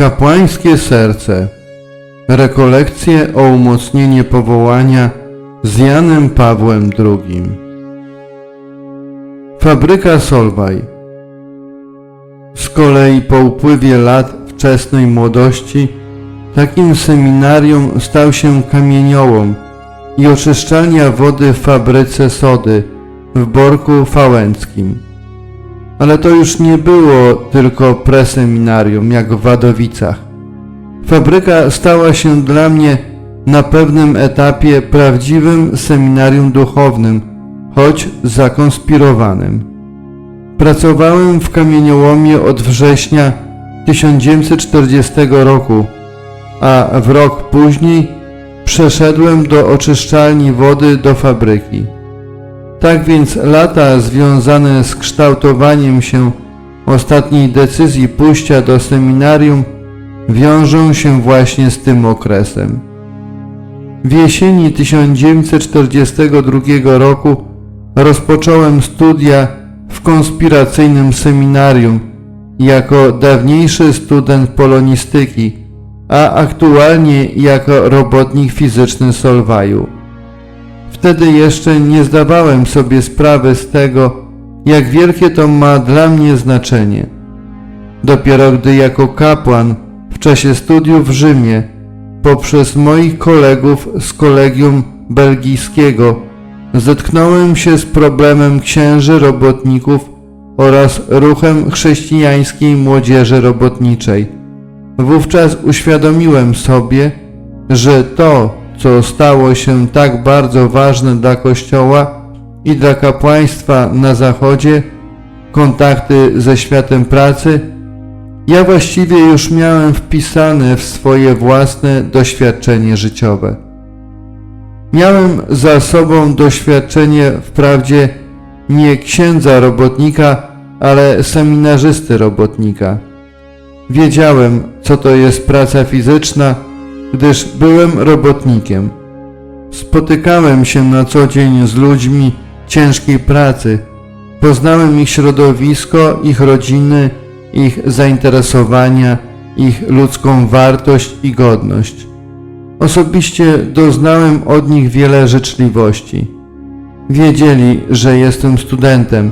Kapłańskie serce. Rekolekcje o umocnienie powołania z Janem Pawłem II. Fabryka Solwaj. Z kolei po upływie lat wczesnej młodości takim seminarium stał się kamieniołom i oczyszczalnia wody w fabryce sody w Borku Fałęckim. Ale to już nie było tylko preseminarium jak w Wadowicach. Fabryka stała się dla mnie na pewnym etapie prawdziwym seminarium duchownym, choć zakonspirowanym. Pracowałem w kamieniołomie od września 1940 roku, a w rok później przeszedłem do oczyszczalni wody do fabryki. Tak więc lata związane z kształtowaniem się ostatniej decyzji pójścia do seminarium wiążą się właśnie z tym okresem. W jesieni 1942 roku rozpocząłem studia w konspiracyjnym seminarium jako dawniejszy student polonistyki, a aktualnie jako robotnik fizyczny Solwaju. Wtedy jeszcze nie zdawałem sobie sprawy z tego, jak wielkie to ma dla mnie znaczenie. Dopiero gdy jako kapłan w czasie studiów w Rzymie, poprzez moich kolegów z kolegium belgijskiego, zetknąłem się z problemem księży robotników oraz ruchem chrześcijańskiej młodzieży robotniczej. Wówczas uświadomiłem sobie, że to, co stało się tak bardzo ważne dla Kościoła i dla kapłaństwa na Zachodzie, kontakty ze światem pracy, ja właściwie już miałem wpisane w swoje własne doświadczenie życiowe. Miałem za sobą doświadczenie wprawdzie nie księdza robotnika, ale seminarzysty robotnika. Wiedziałem, co to jest praca fizyczna, gdyż byłem robotnikiem. Spotykałem się na co dzień z ludźmi ciężkiej pracy. Poznałem ich środowisko, ich rodziny, ich zainteresowania, ich ludzką wartość i godność. Osobiście doznałem od nich wiele życzliwości. Wiedzieli, że jestem studentem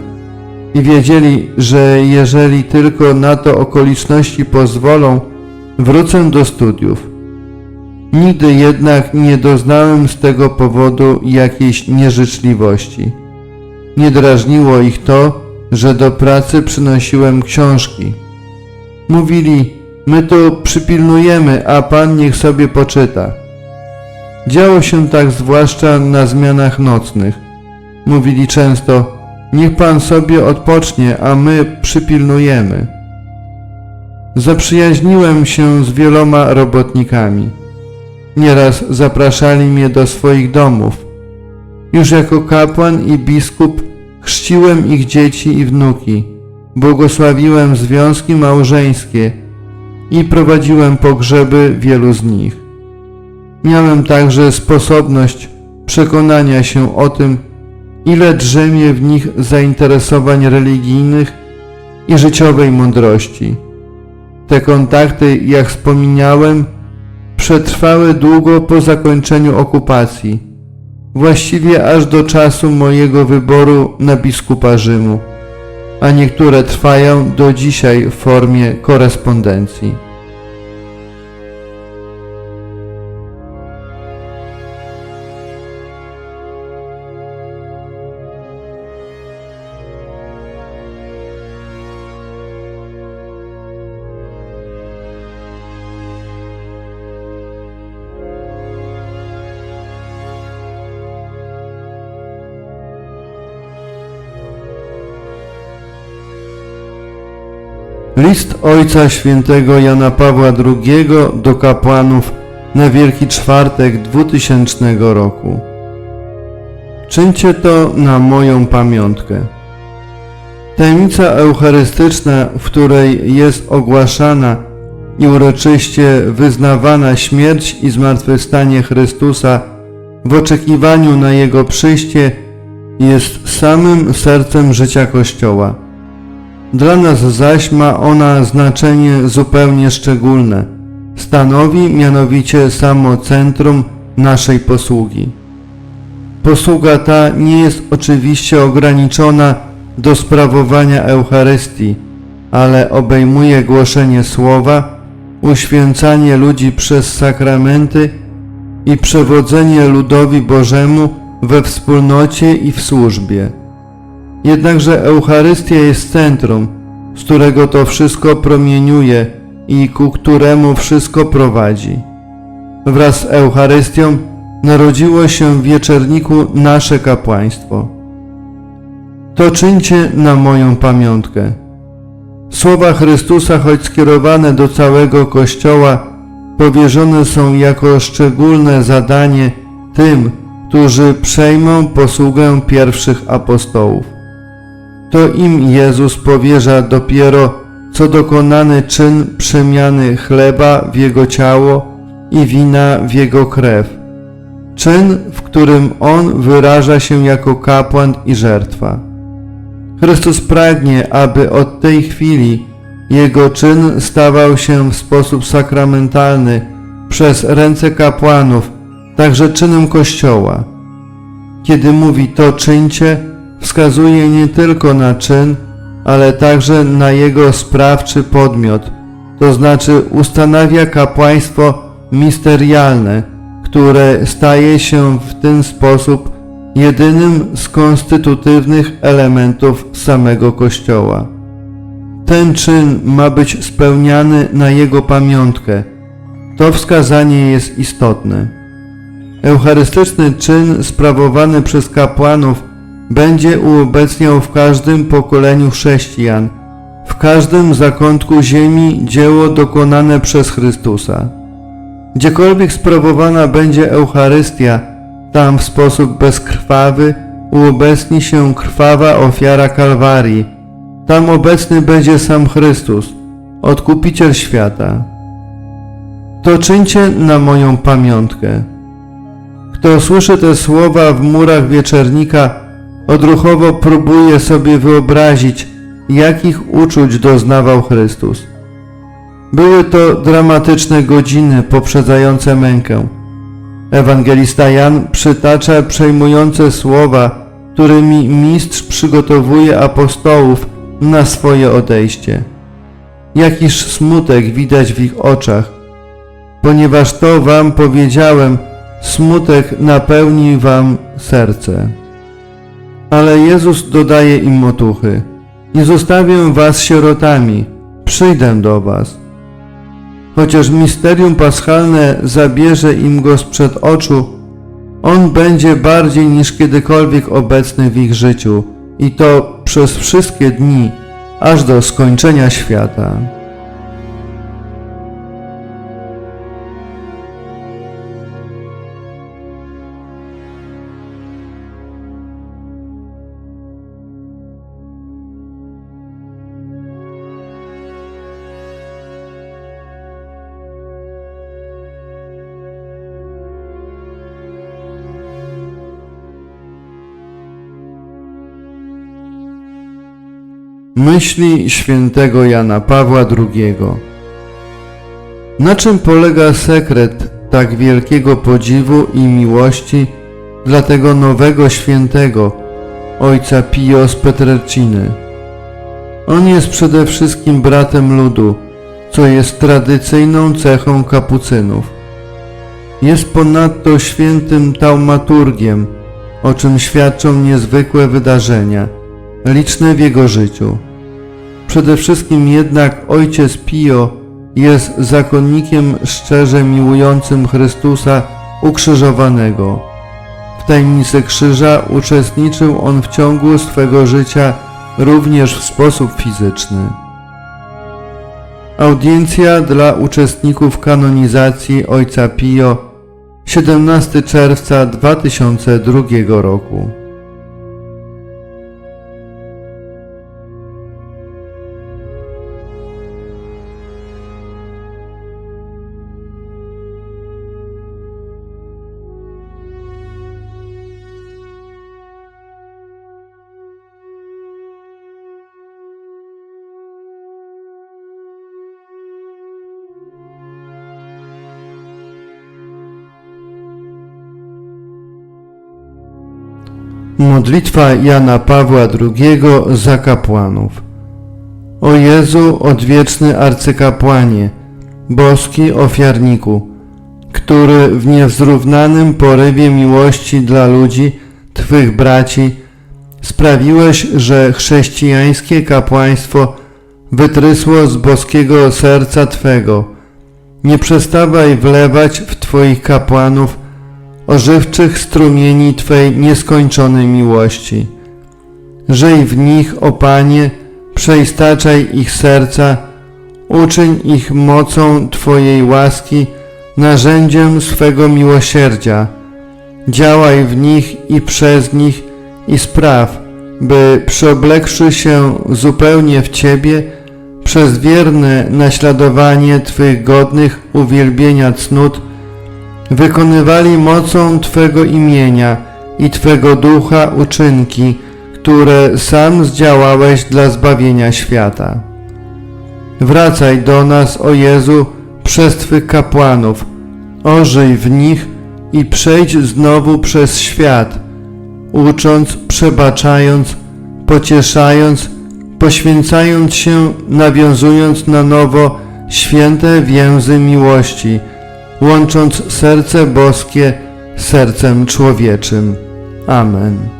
i wiedzieli, że jeżeli tylko na to okoliczności pozwolą, wrócę do studiów. Nigdy jednak nie doznałem z tego powodu jakiejś nieżyczliwości. Nie drażniło ich to, że do pracy przynosiłem książki. Mówili, my tu przypilnujemy, a pan niech sobie poczyta. Działo się tak zwłaszcza na zmianach nocnych. Mówili często, niech pan sobie odpocznie, a my przypilnujemy. Zaprzyjaźniłem się z wieloma robotnikami. Nieraz zapraszali mnie do swoich domów. Już jako kapłan i biskup chrzciłem ich dzieci i wnuki, błogosławiłem związki małżeńskie i prowadziłem pogrzeby wielu z nich. Miałem także sposobność przekonania się o tym, ile drzemie w nich zainteresowań religijnych i życiowej mądrości. Te kontakty, jak wspominałem, przetrwały długo po zakończeniu okupacji, właściwie aż do czasu mojego wyboru na biskupa Rzymu, a niektóre trwają do dzisiaj w formie korespondencji. List Ojca Świętego Jana Pawła II do kapłanów na Wielki Czwartek 2000 roku. Czyńcie to na moją pamiątkę. Tajemnica eucharystyczna, w której jest ogłaszana i uroczyście wyznawana śmierć i zmartwychwstanie Chrystusa w oczekiwaniu na Jego przyjście, jest samym sercem życia Kościoła. Dla nas zaś ma ona znaczenie zupełnie szczególne. Stanowi mianowicie samo centrum naszej posługi. Posługa ta nie jest oczywiście ograniczona do sprawowania Eucharystii, ale obejmuje głoszenie słowa, uświęcanie ludzi przez sakramenty i przewodzenie ludowi Bożemu we wspólnocie i w służbie. Jednakże Eucharystia jest centrum, z którego to wszystko promieniuje i ku któremu wszystko prowadzi. Wraz z Eucharystią narodziło się w wieczerniku nasze kapłaństwo. To czyńcie na moją pamiątkę. Słowa Chrystusa, choć skierowane do całego Kościoła, powierzone są jako szczególne zadanie tym, którzy przejmą posługę pierwszych apostołów. To im Jezus powierza dopiero co dokonany czyn przemiany chleba w Jego ciało i wina w Jego krew. Czyn, w którym On wyraża się jako kapłan i żertwa. Chrystus pragnie, aby od tej chwili Jego czyn stawał się w sposób sakramentalny przez ręce kapłanów, także czynem Kościoła. Kiedy mówi to czyńcie, wskazuje nie tylko na czyn, ale także na jego sprawczy podmiot, to znaczy ustanawia kapłaństwo misterialne, które staje się w ten sposób jedynym z konstytutywnych elementów samego Kościoła. Ten czyn ma być spełniany na jego pamiątkę. To wskazanie jest istotne. Eucharystyczny czyn sprawowany przez kapłanów będzie uobecniał w każdym pokoleniu chrześcijan, w każdym zakątku ziemi dzieło dokonane przez Chrystusa. Gdziekolwiek sprawowana będzie Eucharystia, tam w sposób bezkrwawy uobecni się krwawa ofiara Kalwarii. Tam obecny będzie sam Chrystus, Odkupiciel świata. To czyńcie na moją pamiątkę. Kto słyszy te słowa w murach wieczernika, odruchowo próbuje sobie wyobrazić, jakich uczuć doznawał Chrystus. Były to dramatyczne godziny poprzedzające mękę. Ewangelista Jan przytacza przejmujące słowa, którymi mistrz przygotowuje apostołów na swoje odejście. Jakiż smutek widać w ich oczach, ponieważ to wam powiedziałem, smutek napełni wam serce. Ale Jezus dodaje im otuchy. Nie zostawię was sierotami, przyjdę do was. Chociaż misterium paschalne zabierze im go sprzed oczu, on będzie bardziej niż kiedykolwiek obecny w ich życiu i to przez wszystkie dni, aż do skończenia świata. Myśli świętego Jana Pawła II Na czym polega sekret tak wielkiego podziwu i miłości dla tego nowego świętego, ojca Pio z Petrelciny? On jest przede wszystkim bratem ludu, co jest tradycyjną cechą kapucynów. Jest ponadto świętym taumaturgiem, o czym świadczą niezwykłe wydarzenia, liczne w jego życiu. Przede wszystkim jednak ojciec Pio jest zakonnikiem szczerze miłującym Chrystusa ukrzyżowanego. W tajemnicy krzyża uczestniczył on w ciągu swego życia również w sposób fizyczny. Audiencja dla uczestników kanonizacji ojca Pio 17 czerwca 2002 roku. Modlitwa Jana Pawła II za kapłanów. O Jezu, odwieczny arcykapłanie, boski ofiarniku, który w niezrównanym porywie miłości dla ludzi, Twych braci, sprawiłeś, że chrześcijańskie kapłaństwo wytrysło z boskiego serca Twego. Nie przestawaj wlewać w Twoich kapłanów ożywczych strumieni Twej nieskończonej miłości. Żyj w nich, o Panie, przeistaczaj ich serca, uczyń ich mocą Twojej łaski, narzędziem swego miłosierdzia. Działaj w nich i przez nich i spraw, by przyoblekszy się zupełnie w Ciebie, przez wierne naśladowanie Twych godnych uwielbienia cnót, wykonywali mocą Twego imienia i Twego ducha uczynki, które sam zdziałałeś dla zbawienia świata. Wracaj do nas, o Jezu, przez Twych kapłanów, ożyj w nich i przejdź znowu przez świat, ucząc, przebaczając, pocieszając, poświęcając się, nawiązując na nowo święte więzy miłości, łącząc serce boskie z sercem człowieczym. Amen.